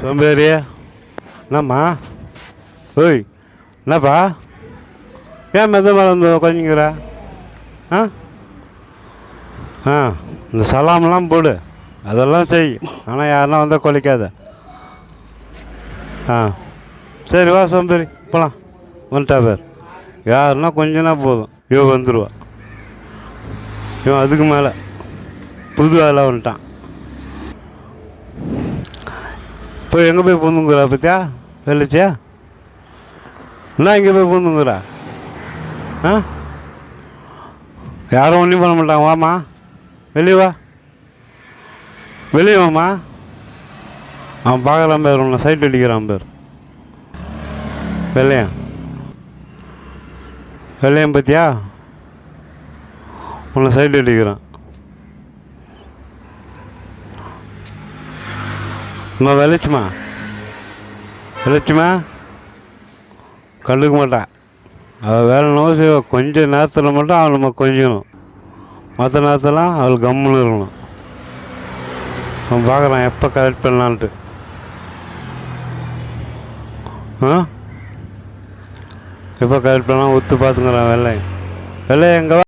சோம்பேறி என்னம்மா? ஓய் என்னப்பா? ஏன் மெத மேலே வந்து உட்காந்துங்கிற ஆ? ஆ இந்த சலாம்லாம் போடு. அதெல்லாம் செய். ஆனால் யாருன்னா வந்தால் கொலைக்காத. ஆ சரி வா சோம்பேறி. போகலாம் வந்துட்டா பேர். யாருன்னா கொஞ்சனா போதும். இவன் வந்துடுவா இவன் அதுக்கு மேலே. புது வேலை வந்துட்டான். போய் எங்கே போய் பூந்துங்குறா பத்தியா? வெள்ளச்சியா என்ன இங்கே போய் பூந்துங்குறா. ஆ? யாரும் ஒன்றும் பண்ண மாட்டாங்க. வாம்மா. வெளியே வா. வெளியே வாம்மா. அவன் பார்க்கலாம் பேர் உன்னை சைட் அடிக்கிறான் பேர். வெள்ளையன் வெள்ளையன் பத்தியா? உன்னை சைட் அடிக்கிறான். அம்மா வெளிச்சுமா? வெளிச்சுமா? கண்டுக்க மாட்டான் அவள் வேலை நோ கொஞ்ச நேரத்தில் மட்டும் அவள் நம்ம கொஞ்சணும் மற்ற நேரத்தெல்லாம் அவள் கம்முன்னு இருக்கணும். அவன் பார்க்குறான் எப்போ கரெக்ட் பண்ணலான்ட்டு. ஆ? எப்போ கரெக்ட் பண்ணலாம் ஒத்து பார்த்துங்கிறான் வெள்ளை. வெள்ளை எங்கே